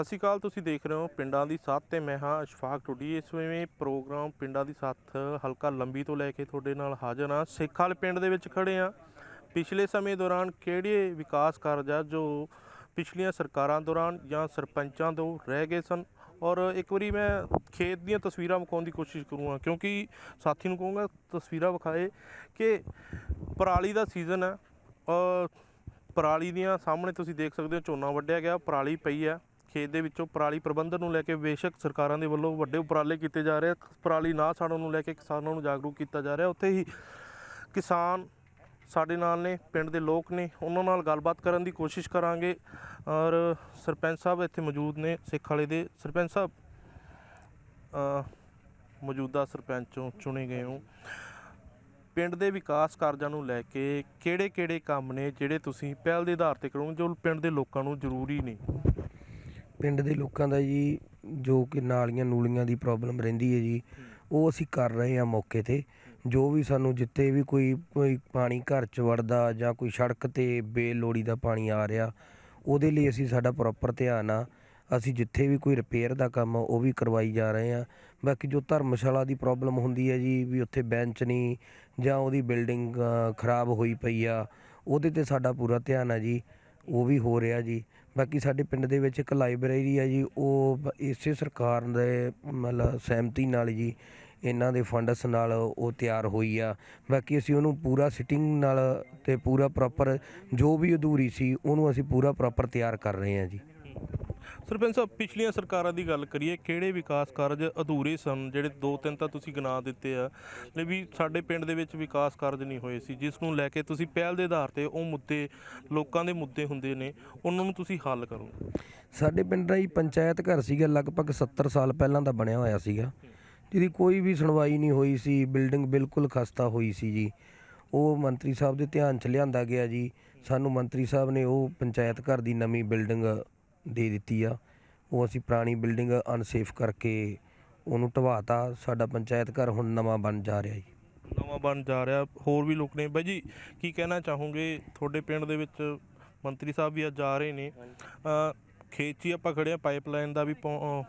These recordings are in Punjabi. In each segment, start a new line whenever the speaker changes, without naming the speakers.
ਸਤਿ ਸ਼੍ਰੀ ਅਕਾਲ, ਤੁਸੀਂ ਦੇਖ ਰਹੇ ਹੋ ਪਿੰਡਾਂ ਦੀ ਸਾਥ ਤੇ ਮੈਂ ਹਾਂ ਅਸ਼ਫਾਕ ਟੁੱਡੀ ਇਸ ਵੇਲੇ ਪ੍ਰੋਗਰਾਮ ਪਿੰਡਾਂ ਦੀ ਸਾਥ ਹਲਕਾ ਲੰਬੀ ਤੋਂ ਲੈ ਕੇ ਤੁਹਾਡੇ ਨਾਲ ਹਾਜ਼ਰ ਹਾਂ। ਸੇਖਾਲ ਪਿੰਡ ਦੇ ਵਿੱਚ ਖੜੇ ਹਾਂ। ਪਿਛਲੇ ਸਮੇਂ ਦੌਰਾਨ ਕਿਹੜੇ ਵਿਕਾਸ ਕਾਰਜ ਆ ਜੋ ਪਿਛਲੀਆਂ ਸਰਕਾਰਾਂ ਦੌਰਾਨ ਜਾਂ ਸਰਪੰਚਾਂ ਤੋਂ ਰਹਿ ਗਏ ਸਨ? ਔਰ ਇੱਕ ਵਾਰੀ ਮੈਂ ਖੇਤ ਦੀਆਂ ਤਸਵੀਰਾਂ ਵਿਖਾਉਣ ਦੀ ਕੋਸ਼ਿਸ਼ ਕਰੂੰਗਾ, ਕਿਉਂਕਿ ਸਾਥੀ ਨੂੰ ਕਹੂੰਗਾ ਤਸਵੀਰਾਂ ਵਿਖਾਏ ਕਿ ਪਰਾਲੀ ਦਾ ਸੀਜ਼ਨ ਹੈ। ਔਰ ਪਰਾਲੀ ਦੀਆਂ ਸਾਹਮਣੇ ਤੁਸੀਂ ਦੇਖ ਸਕਦੇ ਹੋ ਝੋਨਾ ਵੱਢਿਆ ਗਿਆ, ਪਰਾਲੀ ਪਈ ਹੈ। ਖੇਤ ਦੇ ਵਿੱਚੋਂ ਪਰਾਲੀ ਪ੍ਰਬੰਧਨ ਨੂੰ ਲੈ ਕੇ ਬੇਸ਼ੱਕ ਸਰਕਾਰਾਂ ਦੇ ਵੱਲੋਂ ਵੱਡੇ ਉਪਰਾਲੇ ਕੀਤੇ ਜਾ ਰਹੇ ਆ। ਪਰਾਲੀ ਨਾ ਸਾੜਨ ਨੂੰ ਲੈ ਕੇ ਕਿਸਾਨਾਂ ਨੂੰ ਜਾਗਰੂਕ ਕੀਤਾ ਜਾ ਰਿਹਾ। ਉੱਥੇ ਹੀ ਕਿਸਾਨ ਸਾਡੇ ਨਾਲ ਨੇ, ਪਿੰਡ ਦੇ ਲੋਕ ਨੇ, ਉਹਨਾਂ ਨਾਲ ਗੱਲਬਾਤ ਕਰਨ ਦੀ ਕੋਸ਼ਿਸ਼ ਕਰਾਂਗੇ। ਔਰ ਸਰਪੰਚ ਸਾਹਿਬ ਇੱਥੇ ਮੌਜੂਦ ਨੇ, ਸਿੱਖ ਵਾਲੇ ਦੇ। ਸਰਪੰਚ ਸਾਹਿਬ ਮੌਜੂਦਾ ਸਰਪੰਚੋਂ ਚੁਣੇ ਗਏ ਹੋ। ਪਿੰਡ ਦੇ ਵਿਕਾਸ ਕਾਰਜਾਂ ਨੂੰ ਲੈ ਕੇ ਕਿਹੜੇ-ਕਿਹੜੇ ਕੰਮ ਨੇ, ਜਿਹੜੇ ਤੁਸੀਂ ਪਹਿਲ ਦੇ ਆਧਾਰ ਤੇ ਕਰੋਗੇ, ਜੋ ਪਿੰਡ ਦੇ ਲੋਕਾਂ ਨੂੰ ਜ਼ਰੂਰੀ ਨੇ?
ਪਿੰਡ ਦੇ ਲੋਕਾਂ ਦਾ ਜੀ ਜੋ ਕਿ ਨਾਲੀਆਂ ਨੂਲੀਆਂ ਦੀ ਪ੍ਰੋਬਲਮ ਰਹਿੰਦੀ ਹੈ ਜੀ ਉਹ ਅਸੀਂ ਕਰ ਰਹੇ ਹਾਂ ਮੌਕੇ ਤੇ। ਜੋ ਵੀ ਸਾਨੂੰ ਜਿੱਥੇ ਵੀ ਕੋਈ ਕੋਈ ਪਾਣੀ ਘਰ ਚ ਵੜਦਾ ਜਾਂ ਕੋਈ ਸੜਕ ਤੇ ਬੇਲੋੜੀ ਦਾ ਪਾਣੀ ਆ ਰਿਹਾ ਉਹਦੇ ਲਈ ਅਸੀਂ ਸਾਡਾ ਪ੍ਰੋਪਰ ਧਿਆਨ ਆ। ਅਸੀਂ ਜਿੱਥੇ ਵੀ ਕੋਈ ਰਿਪੇਅਰ ਦਾ ਕੰਮ ਆ, ਉਹ ਵੀ ਕਰਵਾਈ ਜਾ ਰਹੇ ਆ ਬਾਕੀ ਜੋ ਧਰਮਸ਼ਾਲਾ ਦੀ ਪ੍ਰੋਬਲਮ ਹੁੰਦੀ ਹੈ ਜੀ ਵੀ ਉੱਥੇ ਬੈਂਚ ਨਹੀਂ ਜਾਂ ਉਹਦੀ ਬਿਲਡਿੰਗ ਖਰਾਬ ਹੋਈ ਪਈ ਆ ਉਹਦੇ ਤੇ ਸਾਡਾ ਪੂਰਾ ਧਿਆਨ ਆ ਜੀ ਉਹ ਵੀ ਹੋ ਰਿਹਾ ਜੀ। ਬਾਕੀ ਸਾਡੇ ਪਿੰਡ ਦੇ ਵਿੱਚ ਇੱਕ ਲਾਇਬ੍ਰੇਰੀ ਆ ਜੀ, ਉਹ ਇਸੇ ਸਰਕਾਰ ਦੇ ਮਤਲਬ ਸਹਿਮਤੀ ਨਾਲ ਜੀ ਇਹਨਾਂ ਦੇ ਫੰਡਸ ਨਾਲ ਉਹ ਤਿਆਰ ਹੋਈ ਆ। ਬਾਕੀ ਅਸੀਂ ਉਹਨੂੰ ਪੂਰਾ ਸਿਟਿੰਗ ਨਾਲ ਤੇ ਪੂਰਾ ਪ੍ਰੋਪਰ ਜੋ ਵੀ ਅਧੂਰੀ ਸੀ, ਉਹਨੂੰ ਅਸੀਂ ਪੂਰਾ ਪ੍ਰੋਪਰ ਤਿਆਰ ਕਰ ਰਹੇ ਹਾਂ ਜੀ।
ਸਰਪੰਚ ਸਾਹਿਬ, ਪਿਛਲੀਆਂ ਸਰਕਾਰਾਂ ਦੀ ਗੱਲ ਕਰੀਏ, ਕਿਹੜੇ ਵਿਕਾਸ ਕਾਰਜ ਅਧੂਰੇ ਸਨ, ਜਿਹੜੇ ਦੋ ਤਿੰਨ ਤਾਂ ਤੁਸੀਂ ਗਿਣਾ ਦਿੱਤੇ ਆ ਲੈ ਵੀ ਸਾਡੇ ਪਿੰਡ ਦੇ ਵਿੱਚ ਵਿਕਾਸ ਕਾਰਜ ਨਹੀਂ ਹੋਏ ਸੀ, ਜਿਸ ਨੂੰ ਲੈ ਕੇ ਤੁਸੀਂ ਪਹਿਲ ਦੇ ਆਧਾਰ ਤੇ ਉਹ ਮੁੱਦੇ, ਲੋਕਾਂ ਦੇ ਮੁੱਦੇ ਹੁੰਦੇ ਨੇ, ਉਹਨਾਂ ਨੂੰ ਤੁਸੀਂ ਹੱਲ ਕਰੋ।
ਸਾਡੇ ਪਿੰਡ ਦਾ ਹੀ ਪੰਚਾਇਤ ਘਰ ਸੀਗਾ, ਲਗਭਗ 70 ਸਾਲ ਪਹਿਲਾਂ ਦਾ ਬਣਿਆ ਹੋਇਆ ਸੀਗਾ, ਜਿਹਦੀ ਕੋਈ ਵੀ ਸੁਣਵਾਈ ਨਹੀਂ ਹੋਈ ਸੀ, ਬਿਲਡਿੰਗ ਬਿਲਕੁਲ ਖਸਤਾ ਹੋਈ ਸੀ ਜੀ। ਉਹ ਮੰਤਰੀ ਸਾਹਿਬ ਦੇ ਧਿਆਨ ਚ ਲਿਆਂਦਾ ਗਿਆ ਜੀ, ਸਾਨੂੰ ਮੰਤਰੀ ਸਾਹਿਬ ਨੇ ਉਹ ਪੰਚਾਇਤ ਘਰ ਦੀ ਨਵੀਂ ਬਿਲਡਿੰਗ ਦੇ ਦਿੱਤੀ ਆ। ਉਹ ਅਸੀਂ ਪੁਰਾਣੀ ਬਿਲਡਿੰਗ ਅਨਸੇਫ ਕਰਕੇ ਉਹਨੂੰ ਢਵਾਤਾ। ਸਾਡਾ ਪੰਚਾਇਤ ਘਰ ਹੁਣ ਨਵਾਂ ਬਣ ਜਾ ਰਿਹਾ ਜੀ।
ਨਵਾਂ ਬਣ ਜਾ ਰਿਹਾ। ਹੋਰ ਵੀ ਲੋਕ ਨੇ। ਬਾਈ ਜੀ ਕੀ ਕਹਿਣਾ ਚਾਹੋਗੇ? ਤੁਹਾਡੇ ਪਿੰਡ ਦੇ ਵਿੱਚ ਮੰਤਰੀ ਸਾਹਿਬ ਵੀ ਅੱਜ ਆ ਰਹੇ ਨੇ। ਅ, ਖੇਤ ਹੀ ਆਪਾਂ ਖੜੇ ਆ ਪਾਈਪਲਾਈਨ ਦਾ ਵੀ ਪਾਉ-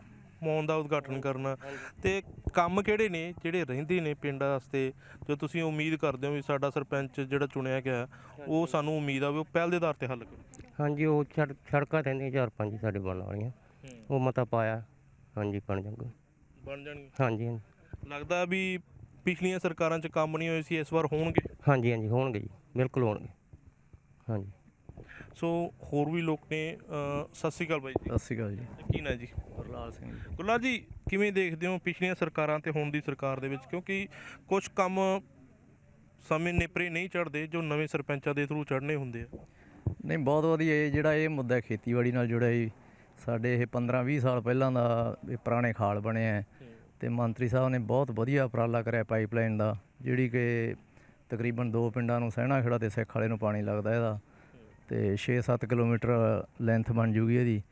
ਦਾ ਉਦਘਾਟਨ ਕਰਨਾ। ਤੇ ਕੰਮ ਕਿਹੜੇ ਨੇ? ਜਿਹੜੇ ਰਹਿੰਦੇ ਨੇ ਪਿੰਡ ਵਾਸਤੇ? ਜੋ ਤੁਸੀਂ ਉਮੀਦ ਕਰਦੇ ਹੋ ਵੀ ਸਾਡਾ ਸਰਪੰਚ ਜਿਹੜਾ ਚੁਣਿਆ ਗਿਆ ਉਹ ਸਾਨੂੰ ਉਮੀਦ ਆ ਵੀ ਉਹ ਪਹਿਲ ਦੇ ਆਧਾਰ ਤੇ ਹੱਲ ਕਰੂ
ਹਾਂਜੀ ਉਹ ਸੜਕ ਸੜਕਾਂ ਰਹਿੰਦੀਆਂ ਚਾਰ ਪੰਜ ਸਾਡੇ ਬਣਨ ਵਾਲੀਆਂ। ਉਹ ਮਤਾ ਪਾਇਆ। ਹਾਂਜੀ ਬਣ ਜਾਊਗਾ।
ਬਣ ਜਾਣਗੇ।
ਹਾਂਜੀ ਹਾਂਜੀ।
ਲੱਗਦਾ ਵੀ ਪਿਛਲੀਆਂ ਸਰਕਾਰਾਂ 'ਚ ਕੰਮ ਨਹੀਂ ਹੋਏ ਸੀ ਇਸ ਵਾਰ ਹੋਣਗੇ?
ਹਾਂਜੀ ਹਾਂਜੀ ਹੋਣਗੇ ਜੀ। ਬਿਲਕੁਲ ਹੋਣਗੇ। ਹਾਂਜੀ।
ਸੋ ਹੋਰ ਵੀ ਲੋਕ ਨੇ ਸਤਿ ਸ਼੍ਰੀ ਅਕਾਲ ਬਾਈ ਜੀ।
ਸਤਿ ਸ਼੍ਰੀ ਅਕਾਲ ਜੀ।
ਕੀ ਨਾ ਜੀ?
ਗੁਰਲਾਲ ਸਿੰਘ ਜੀ।
ਗੁੱਲਾ ਜੀ ਕਿਵੇਂ ਦੇਖਦੇ ਹੋ ਪਿਛਲੀਆਂ ਸਰਕਾਰਾਂ ਤੇ ਹੁਣ ਦੀ ਸਰਕਾਰ ਦੇ ਵਿੱਚ? ਕਿਉਂਕਿ ਕੁਝ ਕੰਮ ਸਮੇਂ ਨੇਪਰੇ ਨਹੀਂ ਚੜਦੇ ਜੋ ਨਵੇਂ ਸਰਪੰਚਾਂ ਦੇ ਥਰੂ ਚੜਨੇ ਹੁੰਦੇ ਆ।
ਨਹੀਂ, ਬਹੁਤ ਵਧੀਆ ਇਹ ਜਿਹੜਾ ਇਹ ਮੁੱਦਾ ਖੇਤੀਬਾੜੀ ਨਾਲ ਜੁੜਿਆ ਜੀ। ਸਾਡੇ ਇਹ 15 20 ਸਾਲ ਪਹਿਲਾਂ ਦਾ ਇਹ ਪੁਰਾਣੇ ਖਾਲ ਬਣੇ ਆ। ਤੇ ਮੰਤਰੀ ਸਾਹਿਬ ਨੇ ਬਹੁਤ ਵਧੀਆ ਉਪਰਾਲਾ ਕਰਿਆ ਪਾਈਪਲਾਈਨ ਦਾ, ਜਿਹੜੀ ਕਿ ਤਕਰੀਬਨ ਦੋ ਪਿੰਡਾਂ ਨੂੰ ਸਹਿਣਾ ਖੇੜਾ ਤੇ ਸਿੱਖ ਵਾਲੇ ਨੂੰ ਪਾਣੀ ਲੱਗਦਾ ਇਹਦਾ। ਤੇ 6-7 ਕਿਲੋਮੀਟਰ ਲੈਂਥ ਬਣ ਜੂਗੀ ਇਹਦੀ।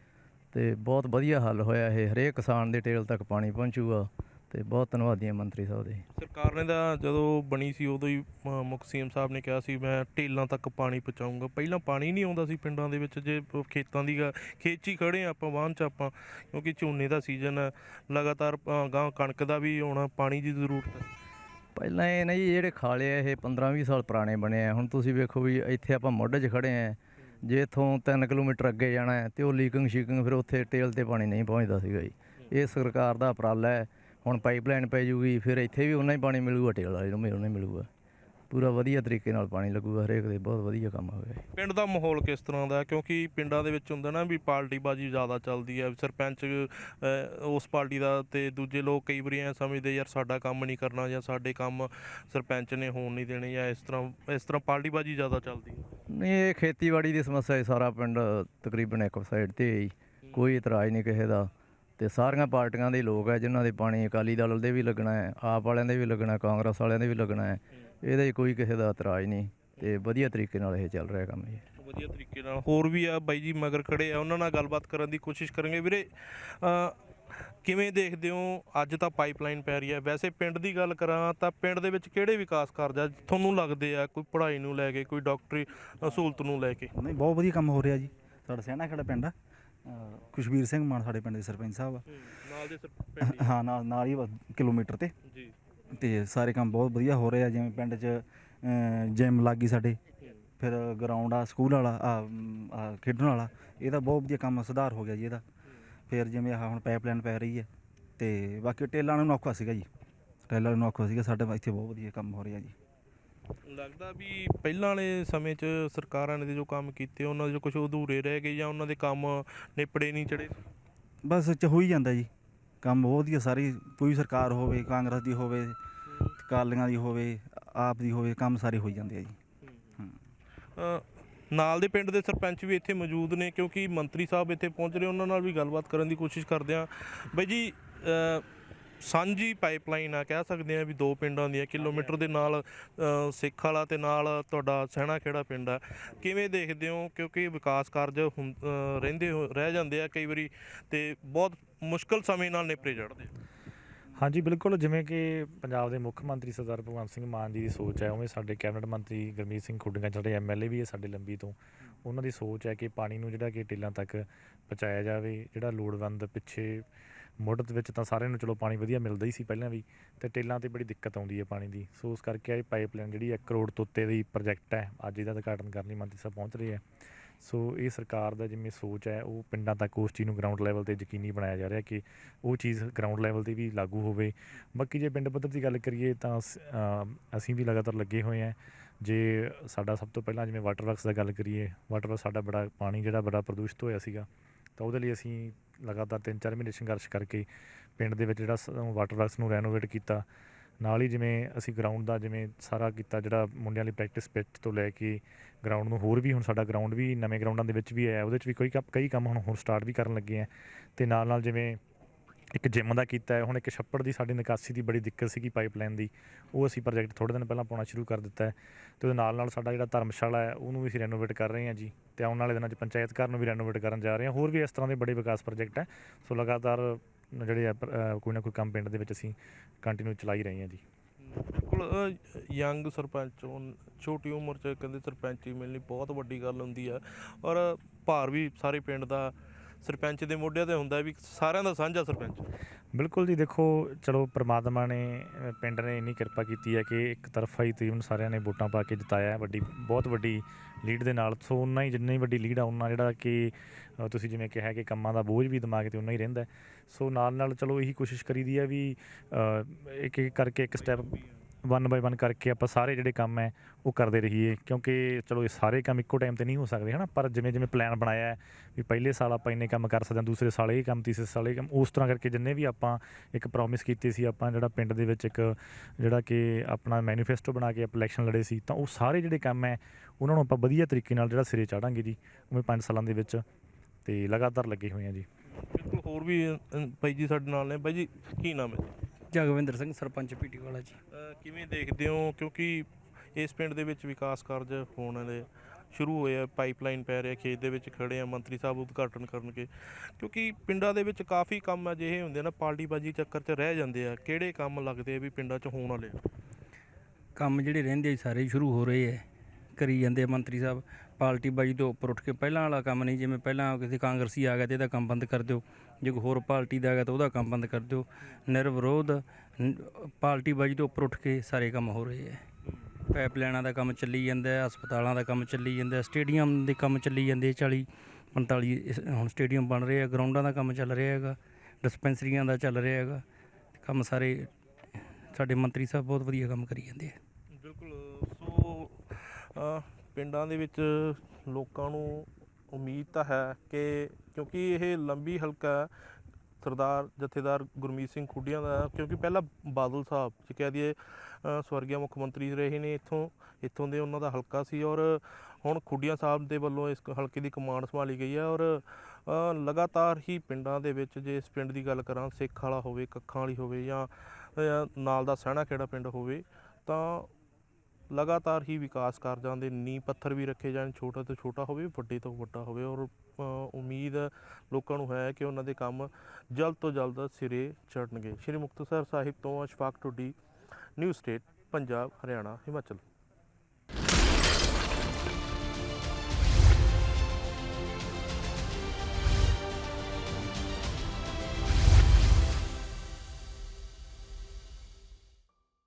ਤੇ ਬਹੁਤ ਵਧੀਆ ਹੱਲ ਹੋਇਆ ਇਹ, ਹਰੇਕ ਕਿਸਾਨ ਦੇ ਟੇਲ ਤੱਕ ਪਾਣੀ ਪਹੁੰਚੂਗਾ। ਤੇ ਬਹੁਤ ਧੰਨਵਾਦੀ ਹਾਂ ਮੰਤਰੀ ਸਾਹਿਬ ਦੇ।
ਸਰਕਾਰ ਨੇ ਤਾਂ ਜਦੋਂ ਬਣੀ ਸੀ ਉਦੋਂ ਹੀ ਅ, ਮੁੱਖ ਸੀਐਮ ਸਾਹਿਬ ਨੇ ਕਿਹਾ ਸੀ ਮੈਂ ਟੇਲਾਂ ਤੱਕ ਪਾਣੀ ਪਹੁੰਚਾਊਂਗਾ। ਪਹਿਲਾਂ ਪਾਣੀ ਨਹੀਂ ਆਉਂਦਾ ਸੀ ਪਿੰਡਾਂ ਦੇ ਵਿੱਚ ਜੇ ਪ- ਖੇਤਾਂ ਦੀ ਗ- ਖੇਤ 'ਚ ਹੀ ਖੜੇ ਆ ਆਪਾਂ ਵਾਹਨ 'ਚ ਆਪਾਂ ਕਿਉਂਕਿ ਝੋਨੇ ਦਾ ਸੀਜ਼ਨ ਹੈ। ਲਗਾਤਾਰ ਅ, ਗਾਂ ਕਣਕ ਦਾ ਵੀ ਹੋਣਾ ਪਾਣੀ ਦੀ ਜ਼ਰੂਰਤ ਹੈ।
ਪਹਿਲਾਂ ਇਹ ਨਾ ਜੀ ਜਿਹੜੇ ਖਾਲੇ ਆ ਇਹ 15-20 ਸਾਲ ਪੁਰਾਣੇ ਬਣੇ ਆ। ਹੁਣ ਤੁਸੀਂ ਵੇਖੋ ਵੀ ਇੱਥੇ ਆਪਾਂ ਮੁੱਢ 'ਚ ਖੜੇ ਆ। ਜੇ ਇੱਥੋਂ 3 ਕਿਲੋਮੀਟਰ ਅੱਗੇ ਜਾਣਾ ਹੈ ਤੇ ਉਹ ਲੀਕਿੰਗ ਸ਼ੀਕਿੰਗ ਫਿਰ ਉੱਥੇ ਟੇਲ ਤੇ ਪਾਣੀ ਨਹੀਂ ਪਹੁੰਚਦਾ ਸੀਗਾ ਜੀ। ਇਹ ਸਰਕਾਰ ਦਾ ਉਪਰਾਲਾ ਹੈ। ਹੁਣ ਪਾਈਪਲਾਈਨ ਪੈ ਜੂਗੀ ਫਿਰ ਇੱਥੇ ਵੀ ਉਨਾ ਹੀ ਪਾਣੀ ਮਿਲੂਗਾ ਟੇਲ ਵਾਲੇ ਨੂੰ ਵੀ ਉਨਾ ਹੀ ਮਿਲੂਗਾ। ਪੂਰਾ ਵਧੀਆ ਤਰੀਕੇ ਨਾਲ ਪਾਣੀ ਲੱਗੂਗਾ ਹਰੇਕ ਦੇ ਬਹੁਤ ਵਧੀਆ ਕੰਮ ਹੋਇਆ ਜੀ
ਪਿੰਡ ਦਾ ਮਾਹੌਲ ਕਿਸ ਤਰ੍ਹਾਂ ਦਾ? ਕਿਉਂਕਿ ਪਿੰਡਾਂ ਦੇ ਵਿੱਚ ਹੁੰਦਾ ਨਾ ਵੀ ਪਾਰਟੀ ਬਾਜੀ ਜ਼ਿਆਦਾ ਚੱਲਦੀ ਹੈ ਸਰਪੰਚ ਉਸ ਪਾਰਟੀ ਦਾ ਤੇ ਦੂਜੇ ਲੋਕ ਕਈ ਵਾਰੀ ਐ ਸਮਝਦੇ ਯਾਰ ਸਾਡਾ ਕੰਮ ਨਹੀਂ ਕਰਨਾ ਜਾਂ ਸਾਡੇ ਕੰਮ ਸਰਪੰਚ ਨੇ ਹੋਣ ਨਹੀਂ ਦੇਣੇ ਜਾਂ ਇਸ ਤਰ੍ਹਾਂ ਇਸ ਤਰ੍ਹਾਂ ਪਾਰਟੀ ਬਾਜੀ ਜ਼ਿਆਦਾ ਚੱਲਦੀ ਹੈ
ਨਹੀਂ ਇਹ ਖੇਤੀਬਾੜੀ ਦੀ ਸਮੱਸਿਆ ਹੈ ਸਾਰਾ ਪਿੰਡ ਤਕਰੀਬਨ ਇੱਕ ਸਾਈਡ ਤੇ ਹੈ ਕੋਈ ਇਤਰਾਜ਼ ਨਹੀਂ ਕਿਸੇ ਦਾ। ਤੇ ਸਾਰੀਆਂ ਪਾਰਟੀਆਂ ਦੇ ਲੋਕ ਹੈ ਜਿਨ੍ਹਾਂ ਦੇ ਪਾਣੀ ਅਕਾਲੀ ਦਲ ਦੇ ਵੀ ਲੱਗਣਾ ਹੈ ਆਪ ਵਾਲਿਆਂ ਦੇ ਵੀ ਲੱਗਣਾ ਹੈ ਕਾਂਗਰਸ ਵਾਲਿਆਂ ਦੇ ਵੀ ਲੱਗਣਾ ਹੈ ਇਹਦਾ ਕੋਈ ਕਿਸੇ ਦਾ ਇਤਰਾਜ਼ ਨਹੀਂ ਤੇ ਵਧੀਆ ਤਰੀਕੇ ਨਾਲ ਇਹ ਚੱਲ ਰਿਹਾ ਕੰਮ ਜੀ
ਵਧੀਆ ਤਰੀਕੇ ਨਾਲ। ਹੋਰ ਵੀ ਆ ਬਾਈ ਜੀ ਮਗਰ ਖੜੇ ਆ ਉਹਨਾਂ ਨਾਲ ਗੱਲਬਾਤ ਕਰਨ ਦੀ ਕੋਸ਼ਿਸ਼ ਕਰਾਂਗੇ। ਵੀਰੇ ਕਿਵੇਂ ਦੇਖਦੇ ਹੋ? ਅੱਜ ਤਾਂ ਪਾਈਪਲਾਈਨ ਪੈ ਰਹੀ ਹੈ ਵੈਸੇ ਪਿੰਡ ਦੀ ਗੱਲ ਕਰਾਂ ਤਾਂ ਪਿੰਡ ਦੇ ਵਿੱਚ ਕਿਹੜੇ ਵਿਕਾਸ ਕਾਰਜ ਆ? ਤੁਹਾਨੂੰ ਲੱਗਦੇ ਆ ਕੋਈ ਪੜ੍ਹਾਈ ਨੂੰ ਲੈ ਕੇ ਕੋਈ ਡਾਕਟਰੀ ਸਹੂਲਤ ਨੂੰ ਲੈ ਕੇ?
ਨਹੀਂ ਬਹੁਤ ਵਧੀਆ ਕੰਮ ਹੋ ਰਿਹਾ ਜੀ। ਸਾਡਾ ਸਿਆਣਾ ਖੜਾ ਪਿੰਡ ਆ। ਖੁਸ਼ਬੀਰ ਸਿੰਘ ਮਾਨ ਸਾਡੇ ਪਿੰਡ ਦੇ ਸਰਪੰਚ ਸਾਹਿਬ ਆ।
ਨਾਲ ਦੇ ਪਿੰਡ
ਹਾਂ ਨਾਲ ਨਾਲ ਹੀ ਕਿਲੋਮੀਟਰ ਤੇ।
ਜੀ।
ਤੇ ਸਾਰੇ ਕੰਮ ਬਹੁਤ ਵਧੀਆ ਹੋ ਰਹੇ ਆ ਜਿਵੇਂ ਪਿੰਡ 'ਚ ਜਿਮ ਲੱਗੀ ਸਾਡੇ। ਫਿਰ ਗਰਾਊਂਡ ਆ ਸਕੂਲ ਵਾਲਾ ਆ ਆ ਖੇਡਣ ਵਾਲਾ ਇਹਦਾ ਬਹੁਤ ਵਧੀਆ ਕੰਮ ਸੁਧਾਰ ਹੋ ਗਿਆ ਜੀ ਇਹਦਾ। ਫਿਰ ਜਿਵੇਂ ਆਹ ਹੁਣ ਪਾਈਪਲਾਈਨ ਪੈ ਰਹੀ ਹੈ ਤੇ ਬਾਕੀ ਟੇਲਾਂ ਨੂੰ ਔਖਾ ਸੀਗਾ ਜੀ। ਟੇਲਾਂ ਨੂੰ ਔਖਾ ਸੀਗਾ ਸਾਡੇ ਇੱਥੇ ਬਹੁਤ ਵਧੀਆ ਕੰਮ ਹੋ ਰਿਹਾ ਜੀ।
ਲੱਗਦਾ ਵੀ ਪਹਿਲਾਂ ਵਾਲੇ ਸਮੇਂ 'ਚ ਸਰਕਾਰਾਂ ਨੇ ਜੋ ਕੰਮ ਕੀਤੇ ਉਹਨਾਂ ਦੇ ਕੁਝ ਅਧੂਰੇ ਰਹਿ ਗਏ ਜਾਂ ਉਹਨਾਂ ਦੇ ਕੰਮ ਨਿਪੜੇ ਨਹੀਂ ਚੜੇ
ਬਸ ਚ ਹੋ ਹੀ ਜਾਂਦਾ ਜੀ। ਕੰਮ ਬਹੁਤ ਵਧੀਆ ਸਾਰੀ ਕੋਈ ਸਰਕਾਰ ਹੋਵੇ ਕਾਂਗਰਸ ਦੀ ਹੋਵੇ ਕਾਲੀਆਂ ਦੀ ਹੋਵੇ ਆਪ ਦੀ ਹੋਵੇ ਕੰਮ ਸਾਰੇ ਹੋਈ ਜਾਂਦੇ ਆ ਜੀ।
ਅ, ਨਾਲ ਦੇ ਪਿੰਡ ਦੇ ਸਰਪੰਚ ਵੀ ਇੱਥੇ ਮੌਜੂਦ ਨੇ ਕਿਉਂਕਿ ਮੰਤਰੀ ਸਾਹਿਬ ਇੱਥੇ ਪਹੁੰਚ ਰਹੇ ਉਹਨਾਂ ਨਾਲ ਵੀ ਗੱਲਬਾਤ ਕਰਨ ਦੀ ਕੋਸ਼ਿਸ਼ ਕਰਦੇ ਆ ਬਾਈ ਜੀ ਅ, ਸਾਂਝੀ ਪਾਈਪਲਾਈਨ ਆ ਕਹਿ ਸਕਦੇ ਆ ਵੀ ਦੋ ਪਿੰਡਾਂ ਦੀਆਂ ਕਿਲੋਮੀਟਰ ਦੇ ਨਾਲ ਅ, ਸਿੱਖ ਵਾਲਾ ਤੇ ਨਾਲ ਤੁਹਾਡਾ ਸਹਿਣਾ ਖੇੜਾ ਪਿੰਡ ਆ। ਕਿਵੇਂ ਦੇਖਦੇ ਹੋ? ਕਿਉਂਕਿ ਵਿਕਾਸ ਕਾਰਜ ਹੁੰ- ਅ, ਰਹਿੰਦੇ ਹੋ- ਰਹਿ ਜਾਂਦੇ ਆ ਕਈ ਵਾਰੀ ਤੇ ਬਹੁਤ ਮੁਸ਼ਕਲ ਸਮੇਂ ਨਾਲ ਨਿਪਰੇ ਚੜਦੇ
ਹਾਂਜੀ ਬਿਲਕੁਲ। ਜਿਵੇਂ ਕਿ ਪੰਜਾਬ ਦੇ ਮੁੱਖ ਮੰਤਰੀ ਸਰਦਾਰ ਭਗਵੰਤ ਸਿੰਘ ਮਾਨ ਜੀ ਦੀ ਸੋਚ ਹੈ ਉਵੇਂ ਸਾਡੇ ਕੈਬਨਿਟ ਮੰਤਰੀ ਗੁਰਮੀਤ ਸਿੰਘ ਖੁੱਡੀਆਂ ਜਿਹੜੇ ਐਮਐਲਏ ਵੀ ਹੈ ਸਾਡੇ ਲੰਬੀ ਤੋਂ। ਉਹਨਾਂ ਦੀ ਸੋਚ ਹੈ ਕਿ ਪਾਣੀ ਨੂੰ ਜਿਹੜਾ ਕਿ ਟੇਲਾਂ ਤੱਕ ਪਹੁੰਚਾਇਆ ਜਾਵੇ ਜਿਹੜਾ ਲੋੜਵੰਦ ਪਿੱਛੇ ਮੁੱਢ ਦੇ ਵਿੱਚ ਤਾਂ ਸਾਰਿਆਂ ਨੂੰ ਚਲੋ ਪਾਣੀ ਵਧੀਆ ਮਿਲਦਾ ਹੀ ਸੀ ਪਹਿਲਾਂ ਵੀ, ਤੇ ਟੇਲਾਂ ਤੇ ਬੜੀ ਦਿੱਕਤ ਆਉਂਦੀ ਹੈ ਪਾਣੀ ਦੀ। ਸੋ ਉਸ ਕਰਕੇ ਇਹ ਪਾਈਪਲਾਈਨ ਜਿਹੜੀ 1 ਕਰੋੜ ਤੋਂ ਉੱਤੇ ਦੀ ਪ੍ਰੋਜੈਕਟ ਹੈ, ਅੱਜ ਇਹਦਾ ਉਦਘਾਟਨ ਕਰਨ ਲਈ ਮੰਤਰੀ ਸਾਹਿਬ ਪਹੁੰਚ ਰਹੇ ਹੈ। ਸੋ ਇਹ ਸਰਕਾਰ ਦਾ ਜਿਵੇਂ ਸੋਚ ਹੈ, ਉਹ ਪਿੰਡਾਂ ਤੱਕ ਉਸ ਚੀਜ਼ ਨੂੰ ਗਰਾਊਂਡ ਲੈਵਲ ਤੇ ਯਕੀਨੀ ਬਣਾਇਆ ਜਾ ਰਿਹਾ ਕਿ ਉਹ ਚੀਜ਼ ਗਰਾਊਂਡ ਲੈਵਲ ਤੇ ਵੀ ਲਾਗੂ ਹੋਵੇ। ਬਾਕੀ ਜੇ ਪਿੰਡ ਪੱਧਰ ਦੀ ਗੱਲ ਕਰੀਏ ਤਾਂ ਅਸੀਂ ਵੀ ਲਗਾਤਾਰ ਲੱਗੇ ਹੋਏ ਹਾਂ। ਜੇ ਸਾਡਾ ਸਭ ਤੋਂ ਪਹਿਲਾਂ ਜਿਵੇਂ ਵਾਟਰ ਵਰਕਸ ਦਾ ਗੱਲ ਕਰੀਏ ਵਾਟਰ ਵਰਕਸ ਸਾਡਾ ਬੜਾ, ਪਾਣੀ ਜਿਹੜਾ ਬੜਾ ਪ੍ਰਦੂਸ਼ਿਤ ਹੋਇਆ ਸੀਗਾ। ਤਾਂ ਉਹਦੇ ਲਈ ਅਸੀਂ ਲਗਾਤਾਰ 3-4 ਮਹੀਨੇ ਸੰਘਰਸ਼ ਕਰਕੇ ਪਿੰਡ ਦੇ ਵਿੱਚ ਜਿਹੜਾ ਵਾਟਰ ਵਰਕਸ ਨੂੰ ਰੈਨੋਵੇਟ ਕੀਤਾ। ਨਾਲ ਹੀ ਜਿਵੇਂ ਅਸੀਂ ਗਰਾਊਂਡ ਦਾ ਜਿਵੇਂ ਸਾਰਾ ਕੀਤਾ, ਜਿਹੜਾ ਮੁੰਡਿਆਂ ਲਈ ਪ੍ਰੈਕਟਿਸ ਪਿੱਚ ਤੋਂ ਲੈ ਕੇ ਗਰਾਊਂਡ ਨੂੰ ਹੋਰ ਵੀ ਹੁਣ ਸਾਡਾ ਗਰਾਊਂਡ ਵੀ ਨਵੇਂ ਗਰਾਊਂਡਾਂ ਦੇ ਵਿੱਚ ਵੀ ਹੈ ਉਹਦੇ 'ਚ ਵੀ ਕੋਈ ਕੰਮ- ਕਈ ਕੰਮ ਹੁਣ ਹੁਣ ਸਟਾਰਟ ਵੀ ਕਰਨ ਲੱਗੇ ਆ। ਤੇ ਨਾਲ ਨਾਲ ਜਿਵੇਂ ਇੱਕ ਜਿਮ ਦਾ ਕੀਤਾ ਹੈ, ਹੁਣ ਇੱਕ ਛੱਪੜ ਦੀ ਸਾਡੀ ਨਿਕਾਸੀ ਦੀ ਬੜੀ ਦਿੱਕਤ ਸੀਗੀ ਪਾਈਪਲਾਈਨ ਦੀ, ਉਹ ਅਸੀਂ ਪ੍ਰੋਜੈਕਟ ਥੋੜ੍ਹੇ ਦਿਨ ਪਹਿਲਾਂ ਪਾਉਣਾ ਸ਼ੁਰੂ ਕਰ ਦਿੱਤਾ ਹੈ ਤੇ ਉਹਦੇ ਨਾਲ ਨਾਲ ਸਾਡਾ ਜਿਹੜਾ ਧਰਮਸ਼ਾਲਾ ਹੈ, ਉਹਨੂੰ ਵੀ ਅਸੀਂ ਰੈਨੋਵੇਟ ਕਰ ਰਹੇ ਹਾਂ ਜੀ ਤੇ ਆਉਣ ਵਾਲੇ ਦਿਨਾਂ 'ਚ ਪੰਚਾਇਤ ਘਰ ਨੂੰ ਵੀ ਰੈਨੋਵੇਟ ਕਰਨ ਜਾ ਰਹੇ ਹਾਂ, ਹੋਰ ਵੀ ਇਸ ਤਰ੍ਹਾਂ ਦੇ ਬੜੇ ਵਿਕਾਸ ਪ੍ਰੋਜੈਕਟ ਹੈ, ਸੋ ਲਗਾਤਾਰ ਜਿਹੜੇ ਆ ਕੋਈ ਨਾ ਕੋਈ ਕੰਮ ਪਿੰਡ ਦੇ ਵਿੱਚ ਅਸੀਂ ਕੰਟੀਨਿਊ ਚਲਾਈ ਰਹੇ ਹਾਂ ਜੀ।
ਬਿਲਕੁਲ ਯੰਗ ਸਰਪੰਚ ਛੋਟੀ ਉਮਰ 'ਚ ਕਹਿੰਦੇ ਸਰਪੰਚੀ ਮਿਲਣੀ ਬਹੁਤ ਵੱਡੀ ਗੱਲ ਹੁੰਦੀ ਆ ਔਰ ਭਾਰ ਵੀ ਸਾਰੇ ਪਿੰਡ ਦਾ ਸਰਪੰਚ ਦੇ ਮੋਢਿਆਂ ਤੇ ਹੁੰਦਾ ਵੀ ਸਾਰਿਆਂ ਦਾ ਸਾਂਝਾ ਸਰਪੰਚ।
ਬਿਲਕੁਲ ਜੀ, ਦੇਖੋ, ਚਲੋ, ਪ੍ਰਮਾਤਮਾ ਨੇ ਪਿੰਡ ਨੇ ਇੰਨੀ ਕਿਰਪਾ ਕੀਤੀ ਹੈ ਕਿ ਇੱਕ ਤਰਫਾ ਹੀ ਤਕਰੀਬਨ ਸਾਰਿਆਂ ਨੇ ਵੋਟਾਂ ਪਾ ਕੇ ਜਿਤਾਇਆ ਵੱਡੀ, ਬਹੁਤ ਵੱਡੀ ਲੀਡ ਦੇ ਨਾਲ, ਸੋ ਉਨਾ ਹੀ, ਜਿੰਨੀ ਵੱਡੀ ਲੀਡ ਆ ਉਨਾ ਜਿਹੜਾ ਕਿ ਤੁਸੀਂ ਜਿਵੇਂ ਕਿਹਾ ਕਿ ਕੰਮਾਂ ਦਾ ਬੋਝ ਵੀ ਦਿਮਾਗ ਤੇ ਉਨਾ ਹੀ ਰਹਿੰਦਾ ਸੋ ਨਾਲ ਨਾਲ ਚਲੋ, ਇਹੀ ਕੋਸ਼ਿਸ਼ ਕਰੀਦੀ ਹੈ ਵੀ ਇੱਕ ਇੱਕ ਕਰਕੇ ਇੱਕ ਸਟੈਪ ਵਨ ਬਾਈ ਵਨ ਕਰਕੇ ਆਪਾਂ ਸਾਰੇ ਜਿਹੜੇ ਕੰਮ ਹੈ ਉਹ ਕਰਦੇ ਰਹੀਏ। ਕਿਉਂਕਿ ਚਲੋ ਇਹ ਸਾਰੇ ਕੰਮ ਇੱਕੋ ਟਾਈਮ ਤੇ ਨਹੀਂ ਹੋ ਸਕਦੇ ਹਨਾ? ਪਰ ਜਿਵੇਂ ਜਿਵੇਂ ਪਲਾਨ ਬਣਾਇਆ ਹੈ ਵੀ ਪਹਿਲੇ ਸਾਲ ਆਪਾਂ ਇੰਨੇ ਕੰਮ ਕਰ ਸਕਦੇ ਹਾਂ ਦੂਸਰੇ ਸਾਲ ਇਹ ਕੰਮ ਤੀਸਰੇ ਸਾਲ ਇਹ ਕੰਮ ਉਸ ਤਰ੍ਹਾਂ ਕਰਕੇ ਜਿੰਨੇ ਵੀ ਆਪਾਂ ਇੱਕ ਪ੍ਰੋਮਿਸ ਕੀਤੀ ਸੀ ਆਪਾਂ ਜਿਹੜਾ ਪਿੰਡ ਦੇ ਵਿੱਚ ਇੱਕ ਜਿਹੜਾ ਕਿ ਆਪਣਾ ਮੈਨੀਫੈਸਟੋ ਬਣਾ ਕੇ ਆਪਾਂ ਇਲੈਕਸ਼ਨ ਲੜੇ ਸੀ ਤਾਂ ਉਹ ਸਾਰੇ ਜਿਹੜੇ ਕੰਮ ਹੈ ਉਹਨਾਂ ਨੂੰ ਆਪਾਂ ਵਧੀਆ ਤਰੀਕੇ ਨਾਲ ਜਿਹੜਾ ਸਿਰੇ ਚਾੜਾਂਗੇ ਜੀ ਉਵੇਂ 5 ਸਾਲਾਂ ਦੇ ਵਿੱਚ। ਤੇ ਲਗਾਤਾਰ ਲੱਗੇ ਹੋਏ ਹਾਂ ਜੀ।
ਬਿਲਕੁਲ ਹੋਰ ਵੀ ਅ, ਬਾਈ ਜੀ ਸਾਡੇ ਨਾਲ ਨੇ। ਬਾਈ ਜੀ ਕੀ ਨਾਮ ਹੈ?
ਜਗਵਿੰਦਰ ਸਿੰਘ ਸਰਪੰਚ ਪੀਟੀ ਵਾਲਾ ਜੀ।
ਕਿਵੇਂ ਦੇਖਦੇ ਹੋ? ਕਿਉਂਕਿ ਇਸ ਪਿੰਡ ਦੇ ਵਿੱਚ ਵਿਕਾਸ ਕਾਰਜ ਹੋਣ ਵਾਲੇ ਸ਼ੁਰੂ ਹੋਏ ਆ ਪਾਈਪਲਾਈਨ ਪੈ ਰਿਹਾ ਖੇਤ ਦੇ ਵਿੱਚ ਖੜੇ ਆ ਮੰਤਰੀ ਸਾਹਿਬ ਉਦਘਾਟਨ ਕਰਨਗੇ। ਕਿਉਂਕਿ ਪਿੰਡਾਂ ਦੇ ਵਿੱਚ ਕਾਫੀ ਕੰਮ ਅਜਿਹੇ ਹੁੰਦੇ ਨਾ ਪਾਰਟੀਬਾਜ਼ੀ ਚੱਕਰ 'ਚ ਰਹਿ ਜਾਂਦੇ ਆ। ਕਿਹੜੇ ਕੰਮ ਲੱਗਦੇ ਆ ਵੀ ਪਿੰਡਾਂ 'ਚ ਹੋਣ ਵਾਲੇ ਆ?
ਕੰਮ ਜਿਹੜੇ ਰਹਿੰਦੇ ਆ ਸਾਰੇ ਸ਼ੁਰੂ ਹੋ ਰਹੇ ਐ ਕਰੀ ਜਾਂਦੇ ਆ ਮੰਤਰੀ ਸਾਹਿਬ। ਪਾਰਟੀ ਬਾਜੀ ਤੋਂ ਉੱਪਰ ਉੱਠ ਕੇ ਪਹਿਲਾਂ ਵਾਲਾ ਕੰਮ ਨਹੀਂ ਜਿਵੇਂ ਪਹਿਲਾਂ ਕਿਸੇ ਕਾਂਗਰਸੀ ਆ ਗਿਆ ਤੇ ਇਹਦਾ ਕੰਮ ਬੰਦ ਕਰ ਦਿਓ। ਜੇ ਕੋਈ ਹੋਰ ਪਾਰਟੀ ਦਾ ਹੈਗਾ ਤਾਂ ਉਹਦਾ ਕੰਮ ਬੰਦ ਕਰ ਦਿਓ। ਨਿਰਵਿਰੋਧ, ਨ- ਪਾਰਟੀ ਬਾਜੀ ਤੋਂ ਉੱਪਰ ਉੱਠ ਕੇ ਸਾਰੇ ਕੰਮ ਹੋ ਰਹੇ ਐ ਪਾਈਪਲਾਈਨਾਂ ਦਾ ਕੰਮ ਚੱਲੀ ਜਾਂਦਾ ਹੈ, ਹਸਪਤਾਲਾਂ ਦਾ ਕੰਮ ਚੱਲੀ ਜਾਂਦਾ ਹੈ, ਸਟੇਡੀਅਮ ਦੇ ਕੰਮ ਚੱਲੀ ਜਾਂਦੇ 40 45 ਹੁਣ ਸਟੇਡੀਅਮ ਬਣ ਰਹੇ ਆ ਗਰਾਊਂਡਾਂ ਦਾ ਕੰਮ ਚੱਲ ਰਿਹਾ ਹੈਗਾ, ਡਿਸਪੈਂਸਰੀਆਂ ਦਾ ਚੱਲ ਰਿਹਾ ਹੈਗਾ, ਕੰਮ ਸਾਰੇ ਸਾਡੇ ਮੰਤਰੀ ਸਾਹਿਬ ਬਹੁਤ ਵਧੀਆ ਕੰਮ ਕਰੀ ਜਾਂਦੇ ਆ
ਬਿਲਕੁਲ, ਸੋ ਪਿੰਡਾਂ ਦੇ ਵਿੱਚ ਲੋਕਾਂ ਨੂੰ ਉਮੀਦ ਤਾਂ ਹੈ ਕਿ ਕਿਉਂਕਿ ਇਹ ਲੰਬੀ ਹਲਕਾ ਸਰਦਾਰ ਜਥੇਦਾਰ ਗੁਰਮੀਤ ਸਿੰਘ ਖੁੱਡੀਆਂ ਦਾ ਕਿਉਂਕਿ ਪਹਿਲਾਂ ਬਾਦਲ ਸਾਹਿਬ ਜੇ ਕਹਿ ਦਈਏ ਅ, ਸਵਰਗੀਆ ਮੁੱਖ ਮੰਤਰੀ ਰਹੇ ਨੇ ਇੱਥੋਂ ਇੱਥੋਂ ਦੇ ਉਹਨਾਂ ਦਾ ਹਲਕਾ ਸੀ ਔਰ ਹੁਣ ਖੁੱਡੀਆਂ ਸਾਹਿਬ ਦੇ ਵੱਲੋਂ ਇਸ ਹਲਕੇ ਦੀ ਕਮਾਂਡ ਸੰਭਾਲੀ ਗਈ ਹੈ ਔਰ ਲਗਾਤਾਰ ਹੀ ਪਿੰਡਾਂ ਦੇ ਵਿੱਚ ਜੇ ਇਸ ਪਿੰਡ ਦੀ ਗੱਲ ਕਰਾਂ ਸਿੱਖ ਵਾਲਾ ਹੋਵੇ ਕੱਖਾਂ ਵਾਲੀ ਹੋਵੇ ਜਾਂ ਨਾਲ ਦਾ ਸਹਿਣਾ ਕਿਹੜਾ ਪਿੰਡ ਹੋਵੇ ਤਾਂ ਲਗਾਤਾਰ ਹੀ ਵਿਕਾਸ ਕਾਰਜਾਂ ਦੇ ਨੀਂਹ ਪੱਥਰ ਵੀ ਰੱਖੇ ਜਾਣ, ਛੋਟਾ ਤੋਂ ਛੋਟਾ ਹੋਵੇ, ਵੱਡੇ ਤੋਂ ਵੱਡਾ ਹੋਵੇ ਔਰ ਉਮੀਦ ਲੋਕਾਂ ਨੂੰ ਹੈ ਕਿ ਉਹਨਾਂ ਦੇ ਕੰਮ ਜਲਦ ਤੋਂ ਜਲਦ ਸਿਰੇ ਚੜਨਗੇ ਸ਼੍ਰੀ ਮੁਕਤਸਰ ਸਾਹਿਬ ਤੋਂ ਅਸ਼ਫਾਕ ਟੁੱਡੀ ਨਿਊ ਸਟੇਟ, ਪੰਜਾਬ, ਹਰਿਆਣਾ, ਹਿਮਾਚਲ।